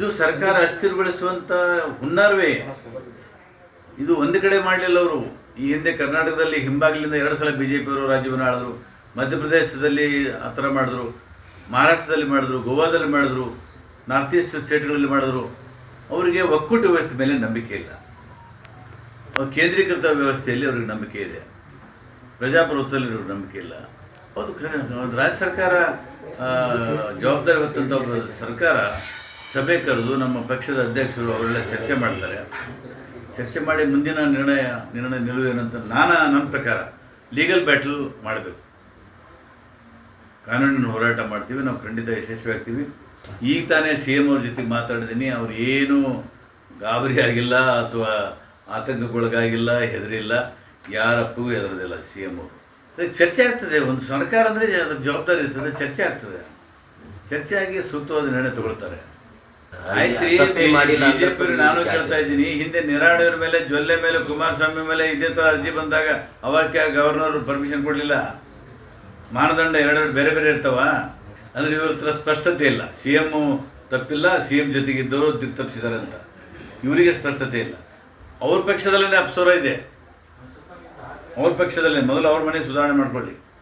ಇದು ಸರ್ಕಾರ ಅಸ್ಥಿರಗೊಳಿಸುವಂಥ ಹುನ್ನಾರವೇ. ಇದು ಒಂದು ಕಡೆ ಮಾಡಲಿಲ್ಲ ಅವರು. ಈ ಹಿಂದೆ ಕರ್ನಾಟಕದಲ್ಲಿ ಹಿಂಬಾಗಿಲಿಂದ ಎರಡು ಸಲ ಬಿ ಜೆ ಪಿಯವರು ರಾಜ್ಯವನ್ನು ಆಳಿದ್ರು. ಮಧ್ಯಪ್ರದೇಶದಲ್ಲಿ ಆ ಥರ ಮಾಡಿದ್ರು. ಮಹಾರಾಷ್ಟ್ರದಲ್ಲಿ ಮಾಡಿದ್ರು, ಗೋವಾದಲ್ಲಿ ಮಾಡಿದ್ರು, ನಾರ್ತ್ ಈಸ್ಟ್ ಸ್ಟೇಟ್ಗಳಲ್ಲಿ ಮಾಡಿದ್ರು. ಅವರಿಗೆ ಒಕ್ಕೂಟ ವ್ಯವಸ್ಥೆ ಮೇಲೆ ನಂಬಿಕೆ ಇಲ್ಲ. ಕೇಂದ್ರೀಕೃತ ವ್ಯವಸ್ಥೆಯಲ್ಲಿ ಅವ್ರಿಗೆ ನಂಬಿಕೆ ಇದೆ. ಪ್ರಜಾಪ್ರಭುತ್ವದಲ್ಲಿ ಅವ್ರಿಗೆ ನಂಬಿಕೆ ಇಲ್ಲ. ಅದು ಖರೀ ರಾಜ್ಯ ಸರ್ಕಾರ ಜವಾಬ್ದಾರಿ ಹೊತ್ತಂಥ ಸರ್ಕಾರ ಸಭೆ ಕರೆದು ನಮ್ಮ ಪಕ್ಷದ ಅಧ್ಯಕ್ಷರು ಅವರೆಲ್ಲ ಚರ್ಚೆ ಮಾಡ್ತಾರೆ. ಚರ್ಚೆ ಮಾಡಿ ಮುಂದಿನ ನಿರ್ಣಯ ನಿರ್ಣಯ ನಿಲುವೇನಂತ ನಾನು ನನ್ನ ಪ್ರಕಾರ ಲೀಗಲ್ ಬ್ಯಾಟಲ್ ಮಾಡಬೇಕು. ಕಾನೂನಿನ ಹೋರಾಟ ಮಾಡ್ತೀವಿ, ನಾವು ಖಂಡಿತ ಯಶಸ್ವಿ ಆಗ್ತೀವಿ ಈಗ ತಾನೇ ಸಿ ಎಂ ಅವ್ರ ಜೊತೆ ಮಾತಾಡಿದ್ದೀನಿ, ಅವ್ರು ಏನೂ ಗಾಬರಿ ಆಗಿಲ್ಲ ಅಥವಾ ಆತಂಕಕ್ಕೊಳಗಾಗಿಲ್ಲ, ಹೆದರಿಲ್ಲ ಯಾರಪ್ಪಗೂ ಹೆದರೋದಿಲ್ಲ ಸಿ ಎಂ ಅವರು. ಚರ್ಚೆ ಆಗ್ತದೆ, ಒಂದು ಸರ್ಕಾರ ಅಂದರೆ ಅದ್ರ ಜವಾಬ್ದಾರಿ ಇರ್ತದೆ, ಚರ್ಚೆ ಆಗ್ತದೆ. ಚರ್ಚೆ ಆಗಿ ಸೂಕ್ತವಾದ ನಿರ್ಣಯ ತಗೊಳ್ತಾರೆ. ನಾನು ಕೇಳ್ತಾ ಇದ್ದೀನಿ ಹಿಂದೆ ನಿರಾಣಿಯವ್ರ ಮೇಲೆ ಜೊಲ್ಲೆ ಮೇಲೆ ಕುಮಾರಸ್ವಾಮಿ ಮೇಲೆ ಇದೇ ತರ ಅರ್ಜಿ ಬಂದಾಗ ಅವಾಗ ಗವರ್ನರ್ ಪರ್ಮಿಷನ್ ಕೊಡಲಿಲ್ಲ. ಮಾನದಂಡ ಎರಡೆರಡು ಬೇರೆ ಬೇರೆ ಇರ್ತಾವ. ಅಂದ್ರೆ ಇವ್ರ ಹತ್ರ ಸ್ಪಷ್ಟತೆ ಇಲ್ಲ. ಸಿ ಎಂ ತಪ್ಪಿಲ್ಲ ಸಿ ಜೊತೆಗೆ ಜೊತೆಗಿದ್ದವರು ತಪ್ಪಿಸಿದ್ದಾರೆ ಅಂತ. ಇವರಿಗೆ ಸ್ಪಷ್ಟತೆ ಇಲ್ಲ. ಅವ್ರ ಪಕ್ಷದಲ್ಲೇ ಅಪ್ಸೋರ ಇದೆ. ಅವ್ರ ಪಕ್ಷದಲ್ಲೇ ಮೊದಲು ಅವ್ರ ಮನೆ ಸುಧಾರಣೆ ಮಾಡ್ಕೊಳ್ಳಿ.